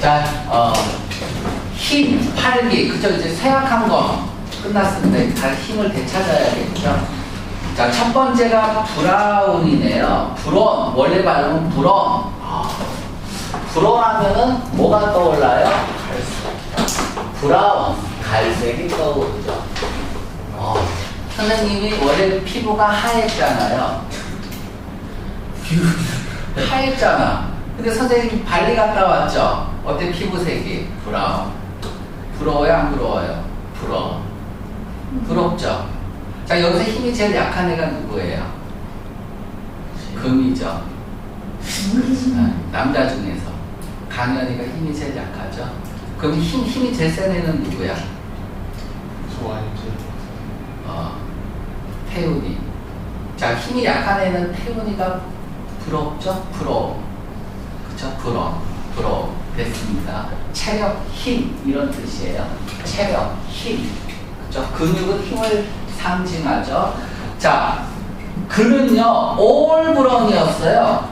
자, 어, 힘, 팔기. 그쵸? 이제 세약한 거 끝났는데 다 힘을 되찾아야겠죠? 자, 첫 번째가 브라운이네요. 브론. 원래 발음은 브론. 아, 브론 하면은 뭐가 떠올라요? 브라운. 갈색이 떠오르죠. 어, 선생님이 원래 피부가 하얘잖아요. 하얘잖아. 근데 선생님 발리 갔다 왔죠? 어때 피부색이? 브라운. 부러워요? 안 부러워요? 부러워. 부럽죠? 자, 여기서 힘이 제일 약한 애가 누구예요? 금이죠. 네, 남자 중에서. 강연이가 힘이 제일 약하죠? 그럼 힘, 힘이 제일 센 애는 누구야? 좋아요. 어, 태훈이. 자, 힘이 약한 애는 태훈이가 부럽죠? 부러워. 그쵸? 부러워. 부러워. 됐습니다. 체력, 힘. 이런 뜻이에요. 체력, 힘. 그쵸? 근육은 힘을 상징하죠. 자, 그는요, 올브런이었어요.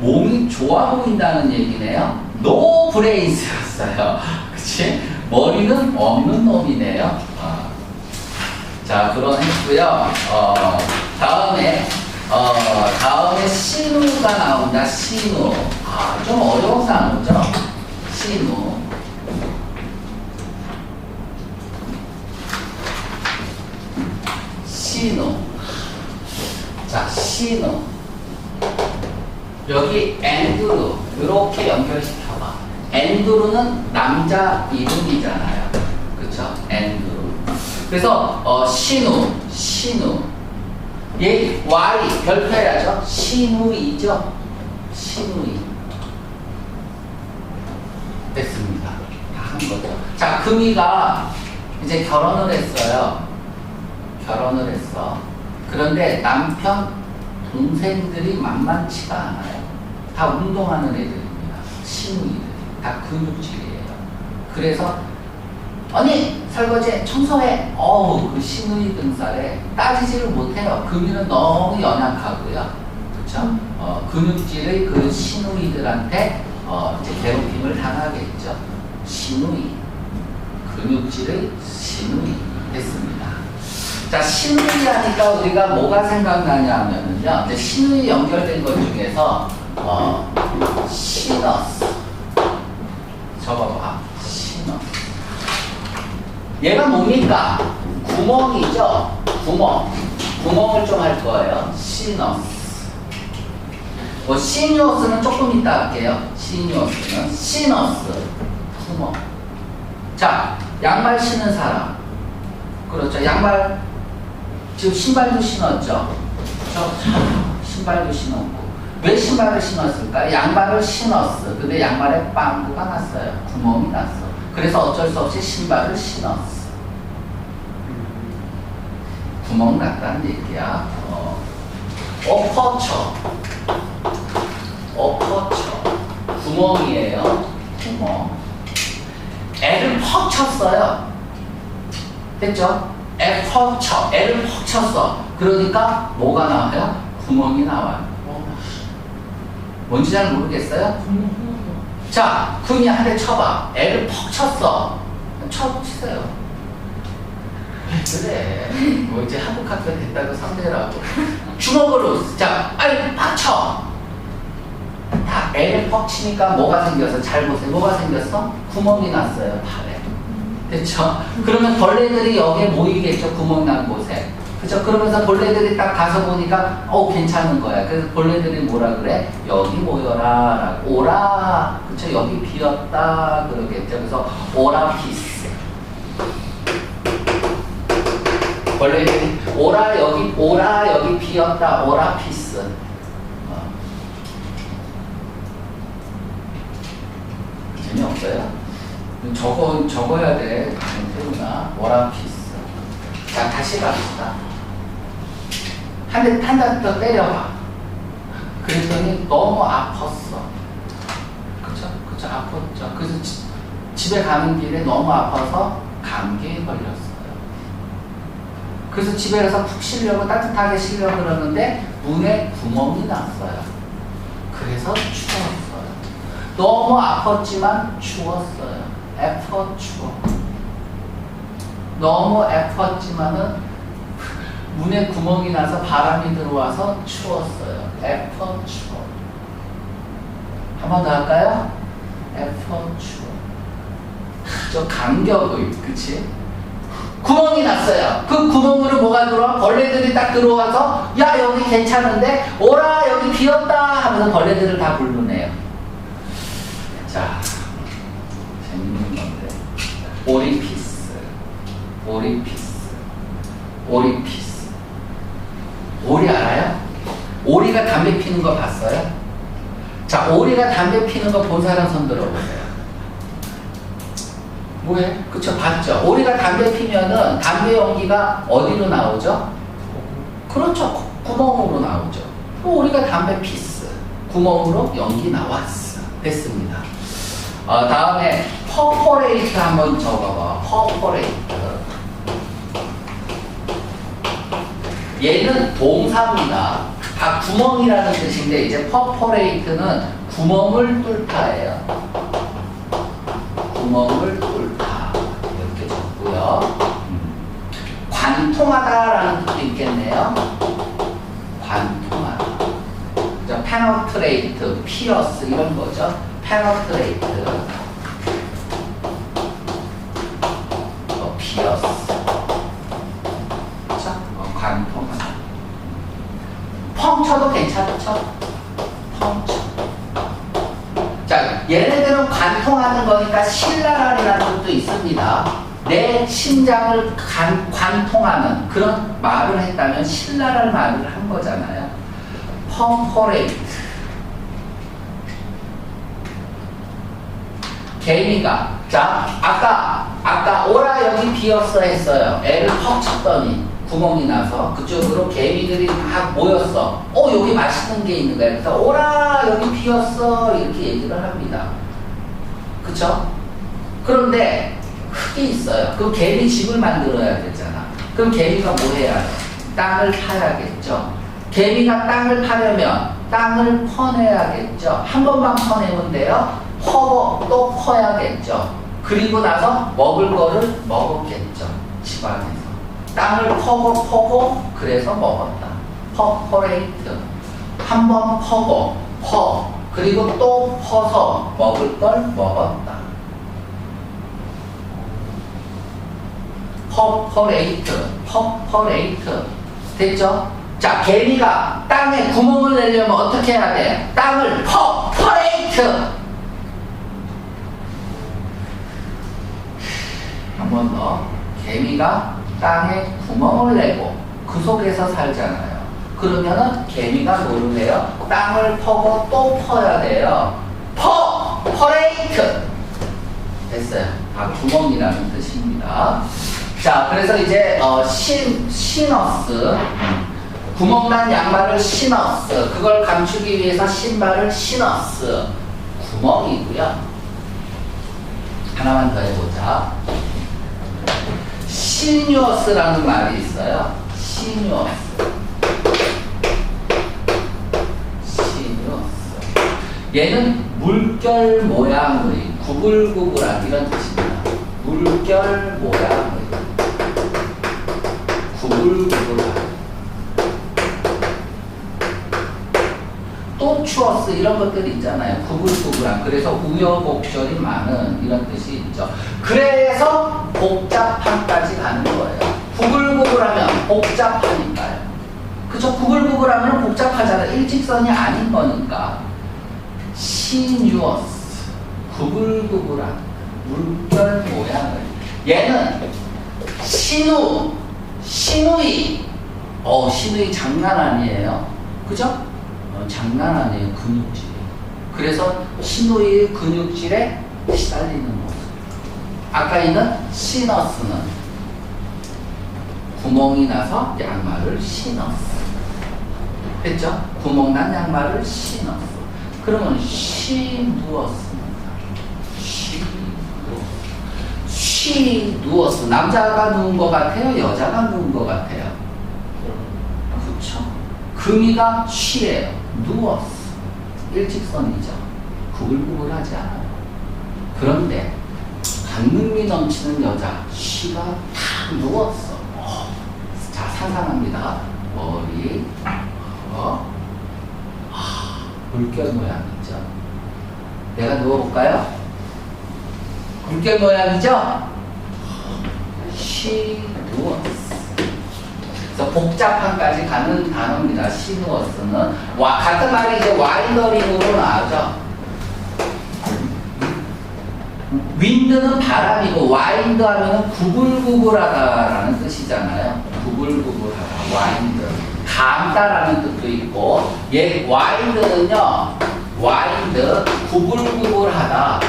몸이 좋아 보인다는 얘기네요. 노 브레인스였어요. 그치? 머리는 없는 놈이네요. 아. 자, 그런 했고요. 어, 다음에, 어, 다음에 신우가 나온다. 신우. 아, 좀 어려운 단어죠? 신우. 신우. 자, 신우. 여기 앤드루 이렇게 연결시켜봐. 앤드루는 남자 이름이잖아요. 그쵸? 앤드루. 그래서 어, 신우, 신우. 얘 Y 별표해야죠. 신우이죠. 신우이. 됐습니다. 다 한 거죠. 자, 금이가 이제 결혼을 했어요. 결혼을 했어. 그런데 남편 동생들이 만만치가 않아요. 다 운동하는 애들입니다. 신우이들. 다 근육질이에요. 그래서 아니 설거지 청소해. 어우 그 신우이 등살에 따지지를 못해요. 금이는 너무 연약하고요. 그렇죠? 어, 근육질의 그 신우이들한테 어, 이제 괴롭힘을 당하겠죠. 신우이. 근육질의 신우이 됐습니다. 자, 신우이 하니까 우리가 뭐가 생각나냐 하면은요, 이제 신우이 연결된 것 중에서, 어, 시너스. 적어봐. 얘가 뭡니까? 구멍이죠? 구멍. 구멍을 좀 할 거예요. 시너스. 뭐, 시니어스는 조금 이따 할게요. 시니어스는. 시너스. 구멍. 자, 양말 신는 사람. 그렇죠. 양말 지금 신발도 신었죠. 그렇죠? 신발도 신었고 왜 신발을 신었을까? 양말을 신었어. 근데 양말에 빵꾸가 났어요. 구멍이 났어. 그래서 어쩔 수 없이 신발을 신었어. 구멍 났다는 얘기야. 어. 엎어쳐. 엎어쳐. 구멍이에요. 구멍. 애를 퍽 쳤어요. 됐죠? 애 퍽 쳐. 애를 퍽 쳤어. 그러니까 뭐가 나와요? 구멍이 나와요. 뭔지 잘 모르겠어요? 자, 군이 한 대 쳐봐. 애를 퍽 쳤어. 쳐 치세요. 왜 그래? 뭐 이제 한국 학교 됐다고 상대라고. 주먹으로, 자, 아이, 팍 쳐. 다 애를 퍽 치니까 뭐가 생겨서 잘 보세요. 뭐가 생겼어? 구멍이 났어요, 팔에. 됐죠? 그러면 벌레들이 여기에 모이겠죠, 구멍 난 곳에. 그죠? 그러면서 벌레들이 딱 가서 보니까, 어, 괜찮은 거야. 그래서 벌레들이 뭐라 그래? 여기 모여라. 오라. 그쵸? 여기 비었다. 그러겠죠. 그래서 오라피스. 벌레들이 오라, 여기, 오라, 여기 비었다. 오라피스. 어. 재미없어요? 적어, 적어야 돼. 태우나. 오라피스. 자, 다시 갑시다. 한 대, 한대 더 때려봐. 그랬더니 너무 아팠어. 그쵸? 그쵸? 아팠죠. 그래서 지- 집에 가는 길에 너무 아파서 감기에 걸렸어요. 그래서 집에 가서 푹 쉬려고 따뜻하게 쉬려고 그러는데 문에 구멍이 났어요. 그래서 추웠어요. 너무 아팠지만 추웠어요. effort 추워. 너무 아팠지만은 문에 구멍이 나서 바람이 들어와서 추웠어요. effort 추워. 한 번 더 할까요? effort 추워. 저 간격의, 그치? 구멍이 났어요. 그 구멍으로 뭐가 들어와? 벌레들이 딱 들어와서 야 여기 괜찮은데 오라 여기 비었다 하면서 벌레들을 다 불러내요. 자 재밌는 건데 오리피스 오리피스 오리피스 오리 알아요? 오리가 담배 피는 거 봤어요? 자 오리가 담배 피는 거 본 사람 손 들어보세요. 뭐해? 그쵸 봤죠? 오리가 담배 피면은 담배 연기가 어디로 나오죠? 그렇죠 구- 구멍으로 나오죠. 또 우리가 담배 피스 구멍으로 연기 나왔어. 됐습니다. 어, 다음에 퍼퍼레이트 한번 적어봐. 퍼퍼레이트. 얘는 동사입니다. 다 구멍이라는 뜻인데 이제 퍼퍼레이트는 구멍을 뚫다예요. 구멍을 뚫다 이렇게 적고요. 음. 관통하다라는 뜻도 있겠네요. 관통하다. 자, 페너트레이트, 피어스 이런 거죠. 페너트레이트, 어, 피어스. 자, 어, 관통하다. 펑쳐도 괜찮죠? 펑쳐. 자, 얘네들은 관통하는 거니까 신랄하리라는 뜻도 있습니다. 내 심장을 관, 관통하는 그런 말을 했다면 신랄한 말을 한 거잖아요. 펑퍼레이트. 개미가 자 아까 아까 비었어 했어요. 애를 퍽 쳤더니 구멍이 나서 그쪽으로 개미들이 막 모였어. 어 여기 맛있는 게 있는 거야. 그래서 오라 여기 비었어 이렇게 얘기를 합니다. 그쵸? 그런데 흙이 있어요. 그럼 개미 집을 만들어야 되잖아. 그럼 개미가 뭐 해야 돼? 땅을 파야겠죠. 개미가 땅을 파려면 땅을 퍼내야겠죠. 한 번만 퍼내면 돼요. 퍼고 또 퍼야겠죠. 그리고 나서 먹을 거를 먹었겠죠. 집안에서. 땅을 퍼고 퍼고 그래서 먹었다. 퍼퍼레이트. 한 번 퍼고 퍼. 그리고 또 퍼서 먹을 걸 먹었다. 퍼퍼레이트, 퍼퍼레이트. 됐죠? 자, 개미가 땅에 구멍을 내려면 어떻게 해야 돼? 땅을 퍼퍼레이트! 한 번 더. 개미가 땅에 구멍을 내고 그 속에서 살잖아요. 그러면은 개미가 해요? 땅을 퍼고 또 퍼야 돼요. 퍼! 퍼레이트! 됐어요. 다 구멍이라는 뜻입니다. 자, 그래서 이제 어, 신, 시너스 구멍난 양말을 시너스 그걸 감추기 위해서 신발을 시너스 구멍이고요. 하나만 더 해보자. 시뉴어스라는 말이 있어요. 시뉴어스. 시뉴어스. 얘는 물결 모양의 구불구불한 이런 뜻입니다. 물결 모양의 구불구불한 또 추어스 이런 것들이 있잖아요. 구불구불한 그래서 우여곡절이 많은 이런 뜻이 있죠. 그래서 복잡함까지 가는 거예요. 구불구불하면 복잡하니까요. 그죠? 구불구불하면 복잡하잖아요. 일직선이 아닌 거니까. 시뉴어스 구불구불한 물결 모양을 얘는 신우 신우이 어 신우이 장난 아니에요 그죠? 어, 장난 아니에요 근육질 그래서 신우이 근육질에 시달리는 모습 아까 있는 시너스는 구멍이 나서 양말을 신었어 됐죠? 구멍 난 양말을 신었어 그러면 쉬 누웠습니다. 쉬 누웠어. 쉬 누웠어. 남자가 누운 것 같아요? 여자가 누운 것 같아요? 금이가 쉬예요. 누웠어. 일직선이죠. 구불구불하지 않아요. 그런데 간능미 넘치는 여자 쉬가 탁 누웠어. 어, 자 상상합니다. 머리, 어, 아, 물결 모양이죠. 내가 누워볼까요? 물결 모양이죠? 쉬 누웠어. 그래서 복잡한까지 가는 단어입니다. 시누어스는 와 같은 말이 이제 와인더링으로 나오죠. 윈드는 바람이고 와인드 하면은 구불구불하다라는 뜻이잖아요. 구불구불하다. 와인드. 감다라는 뜻도 있고 얘 와인드는요. 와인드 구불구불하다.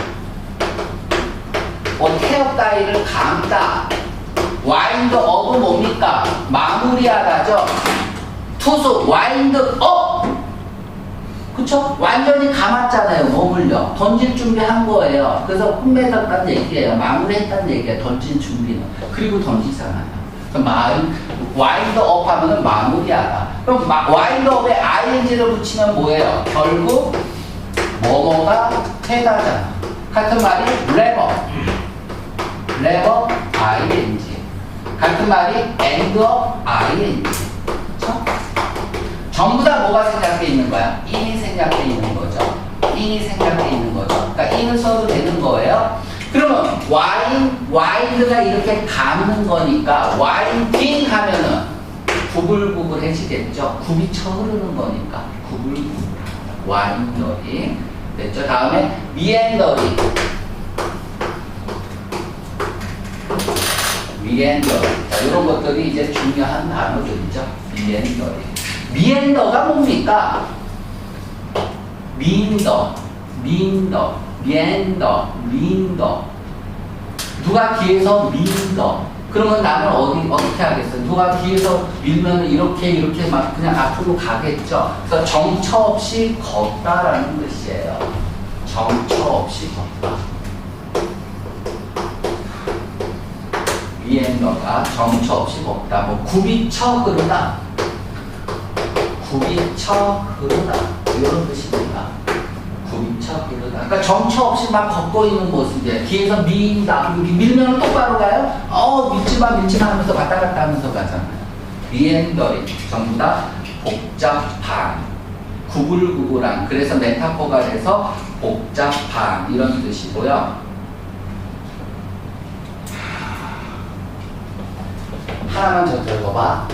뭐 태엽가위를 감다. 와인드 업은 뭡니까? 마무리하다죠. 투수 와인드 업. 그쵸? 완전히 감았잖아요. 머물려. 던질 준비한 거예요. 그래서 끝맺었다는 얘기예요. 마무리했다는 얘기예요. 던진 준비는. 그리고 던지잖아요. 마인, 와인드 업 하면은 마무리하다. 그럼 마, 와인드 업에 ing를 붙이면 뭐예요? 결국 뭐뭐가 되다잖아. 같은 말이 레버. 레버 ing. 같은 말이 end of ing. 그쵸? 전부 다 뭐가 생략돼 있는 거야? in이 생략돼 있는 거죠. in이 생략돼 있는 거죠. 그러니까 in을 써도 되는 거예요. 그러면 와인, 와인드가 이렇게 감는 거니까 와인딩 하면은 구불구불해지겠죠. 굽이 쳐 흐르는 거니까 구불구불. 와인더링. 됐죠? 다음에 미엔더링. 미엔더링. 자, 이런 것들이 이제 중요한 단어들이죠. 미엔더링. 미엔더가 뭡니까? 민더, 민더, 미엔더, 민더. 누가 뒤에서 민더. 그러면 나는 어디 어떻게 하겠어? 누가 뒤에서 밀면 이렇게 이렇게 막 그냥 앞으로 가겠죠. 그래서 정처 없이 걷다라는 뜻이에요. 정처 없이 걷다. 미엔더가 정처 없이 걷다. 뭐 굽이쳐 흐르다. 굽이쳐 흐르다 이런 뜻입니다. 굽이쳐 흐르다. 그러니까 정처 없이 막 걷고 있는 모습이에요. 뒤에서. 여기 밀면 똑바로 가요. 어 밀지마 밀지마 하면서 왔다 갔다 하면서 가잖아요. 리엔더링 전부 다 복잡한 구불구불한 그래서 메타포가 돼서 복잡한 이런 뜻이고요. 하나만 더 들어봐.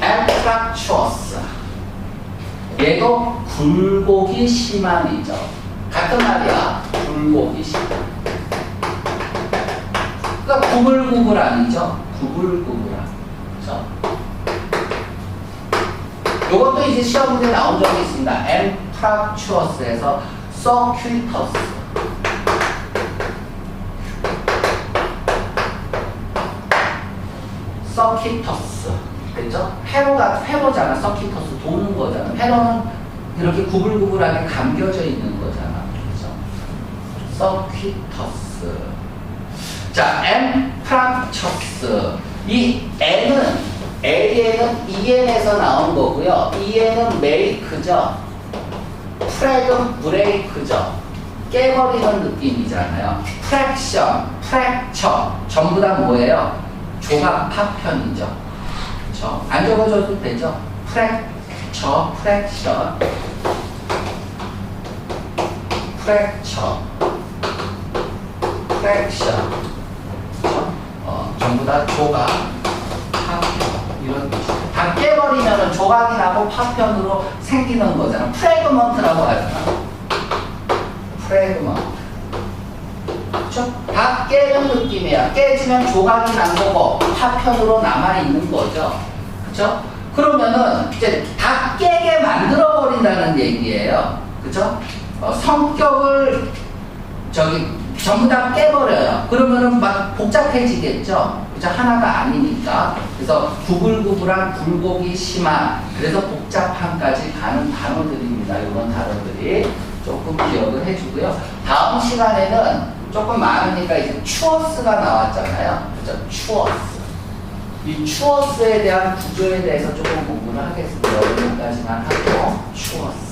엠프락추어스 얘도 굴곡이 심한 이죠. 같은 말이야. 굴곡이 심한 그러니까 구불구불한이죠. 구불구불한 그죠? 요것도 이제 시험 문제 나온 적이 있습니다. 엠프락추어스에서 서큐리터스 서키터스. 그죠? 회로가 회로잖아 서키터스. 도는 거잖아. 회로는 이렇게 구불구불하게 감겨져 있는 거잖아. 그죠? 서키터스. 자 엠프락처스. 이 N은 L에는 EN에서 나온 거고요. EN은 메이크죠. 프렉은 브레이크죠. 깨버리는 느낌이잖아요. 프랙션, 프랙처. 전부 다 뭐예요? 조각 파편이죠. 그렇죠? 안 적어줘도 되죠. 프랙처, 프랙션, 프랙처. 그렇죠? 어, 전부 다 조각, 파편 이런. 다 깨버리면 조각이 나고 파편으로 생기는 거잖아. 프레그먼트라고 하잖아. 프레그먼트. 그렇죠? 다 깨는 느낌이야. 깨지면 조각이 난 거고 파편으로 남아 있는 거죠. 그렇죠? 그러면은 이제 다 깨게 만들어 버린다는 얘기예요. 그렇죠? 어, 성격을 저기 전부 다 깨버려요. 그러면은 막 복잡해지겠죠. 그죠? 하나가 아니니까. 그래서 구불구불한 굴곡이 심한 그래서 복잡함까지 가는 단어들입니다. 이런 단어들이 조금 기억을 해주고요. 다음 시간에는 조금 많으니까 이제 추어스가 나왔잖아요. 그죠? 추어스. 이 추어스에 대한 구조에 대해서 조금 공부를 하겠습니다. 여기까지만 하고 추어스.